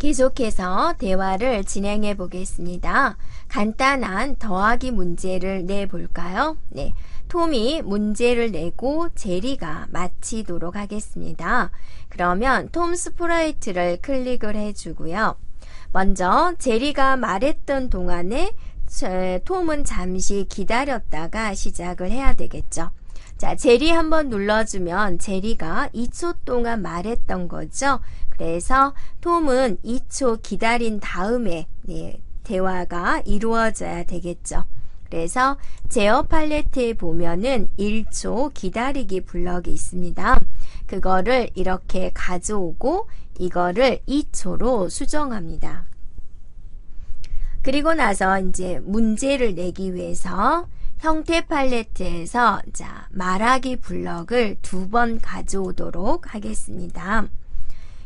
계속해서 대화를 진행해 보겠습니다. 간단한 더하기 문제를 내볼까요? 네. 톰이 문제를 내고 제리가 마치도록 하겠습니다. 그러면 톰 스프라이트를 클릭을 해주고요. 먼저 제리가 말했던 동안에 톰은 잠시 기다렸다가 시작을 해야 되겠죠. 자, 제리 한번 눌러주면 제리가 2초 동안 말했던 거죠. 그래서 톰은 2초 기다린 다음에 네, 대화가 이루어져야 되겠죠. 그래서 제어 팔레트에 보면은 1초 기다리기 블럭이 있습니다. 그거를 이렇게 가져오고 이거를 2초로 수정합니다. 그리고 나서 이제 문제를 내기 위해서 형태 팔레트에서 자 말하기 블럭을 두 번 가져오도록 하겠습니다.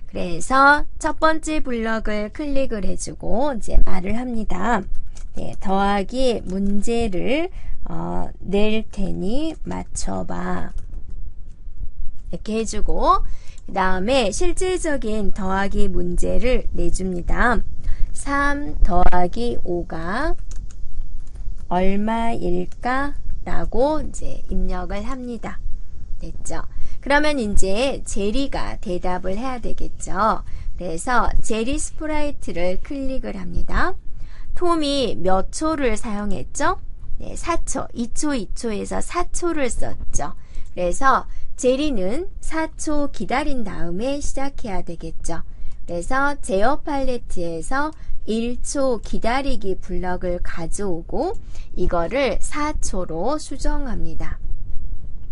그래서 첫 번째 블럭을 클릭을 해주고 이제 말을 합니다. 네, 더하기 문제를 어, 낼 테니 맞춰봐. 이렇게 해주고 그 다음에 실질적인 더하기 문제를 내줍니다. 3 더하기 5가 얼마일까? 라고 이제 입력을 합니다. 됐죠? 그러면 이제 제리가 대답을 해야 되겠죠. 그래서 제리 스프라이트를 클릭을 합니다. 톰이 몇 초를 사용했죠? 네, 4초, 2초, 2초에서 4초를 썼죠. 그래서 제리는 4초 기다린 다음에 시작해야 되겠죠. 그래서 제어 팔레트에서 1초 기다리기 블럭을 가져오고 이거를 4초로 수정합니다.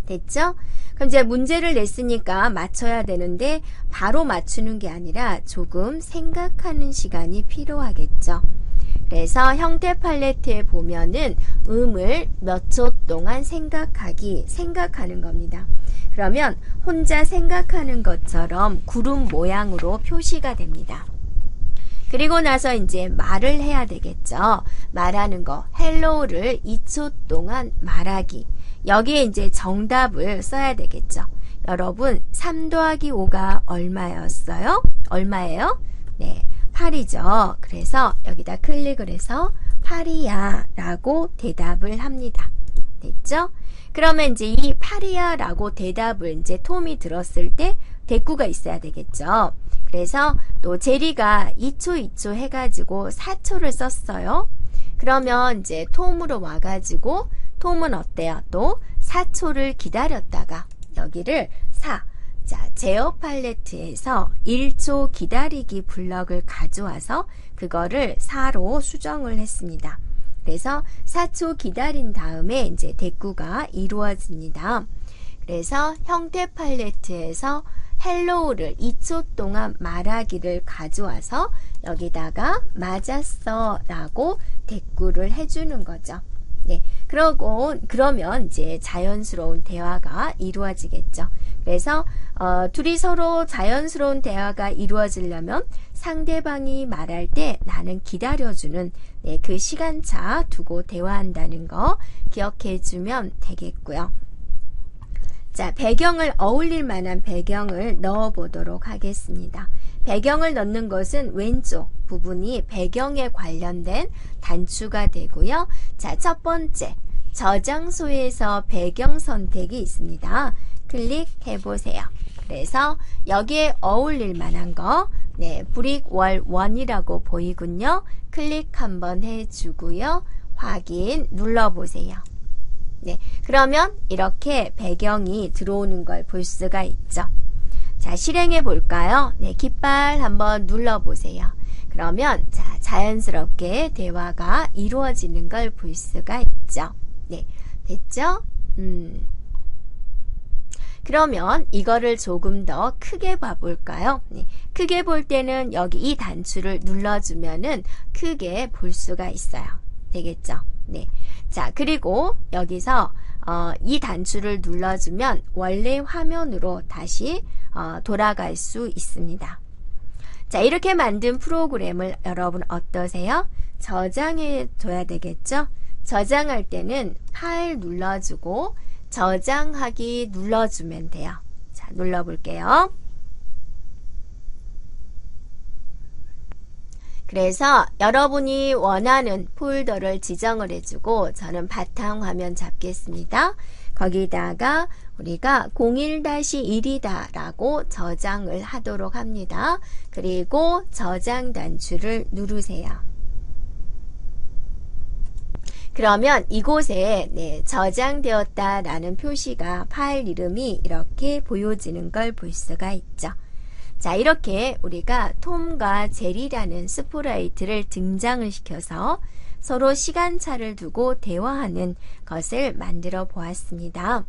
됐죠? 그럼 이제 문제를 냈으니까 맞춰야 되는데 바로 맞추는 게 아니라 조금 생각하는 시간이 필요하겠죠. 그래서 형태 팔레트에 보면은 음을 몇 초 동안 생각하기, 생각하는 겁니다. 그러면 혼자 생각하는 것처럼 구름 모양으로 표시가 됩니다. 그리고 나서 이제 말을 해야 되겠죠. 말하는 거. 헬로우를 2초 동안 말하기. 여기에 이제 정답을 써야 되겠죠. 여러분, 3 더하기 5가 얼마였어요? 얼마예요? 네, 8이죠. 그래서 여기다 클릭을 해서 8이야 라고 대답을 합니다. 됐죠? 그러면 이제 이 8이야 라고 대답을 이제 톰이 들었을 때 대꾸가 있어야 되겠죠. 그래서 또 제리가 2초 2초 해가지고 4초를 썼어요. 그러면 이제 톰으로 와가지고 톰은 어때요? 또 4초를 기다렸다가 여기를 4. 자, 제어 팔레트에서 1초 기다리기 블럭을 가져와서 그거를 4로 수정을 했습니다. 그래서 4초 기다린 다음에 이제 대꾸가 이루어집니다. 그래서 형태 팔레트에서 헬로우를 2초 동안 말하기를 가져와서 여기다가 맞았어 라고 대꾸를 해주는 거죠. 네. 그러고, 그러면 이제 자연스러운 대화가 이루어지겠죠. 그래서, 어, 둘이 서로 자연스러운 대화가 이루어지려면 상대방이 말할 때 나는 기다려주는 네, 그 시간차 두고 대화한다는 거 기억해 주면 되겠고요. 자, 배경을 어울릴 만한 배경을 넣어 보도록 하겠습니다. 배경을 넣는 것은 왼쪽 부분이 배경에 관련된 단추가 되고요. 자, 첫 번째. 저장소에서 배경 선택이 있습니다. 클릭해 보세요. 그래서 여기에 어울릴 만한 거, 네, 브릭 월 1이라고 보이군요. 클릭 한번 해주고요. 확인 눌러보세요. 네, 그러면 이렇게 배경이 들어오는 걸 볼 수가 있죠. 자, 실행해 볼까요? 네, 깃발 한번 눌러보세요. 그러면 자, 자연스럽게 대화가 이루어지는 걸 볼 수가 있죠. 네, 됐죠? 음. 그러면 이거를 조금 더 크게 봐볼까요? 네, 크게 볼 때는 여기 이 단추를 눌러주면은 크게 볼 수가 있어요. 되겠죠? 네. 자, 그리고 여기서 어, 이 단추를 눌러주면 원래 화면으로 다시 어, 돌아갈 수 있습니다. 자, 이렇게 만든 프로그램을 여러분 어떠세요? 저장해 둬야 되겠죠? 저장할 때는 파일 눌러주고 저장하기 눌러주면 돼요. 자, 눌러볼게요. 그래서 여러분이 원하는 폴더를 지정을 해주고 저는 바탕화면 잡겠습니다. 거기다가 우리가 01-1이다 라고 저장을 하도록 합니다. 그리고 저장 단추를 누르세요. 그러면 이곳에 네, 저장되었다 라는 표시가 파일 이름이 이렇게 보여지는 걸 볼 수가 있죠. 자, 이렇게 우리가 톰과 제리라는 스프라이트를 등장을 시켜서 서로 시간차를 두고 대화하는 것을 만들어 보았습니다.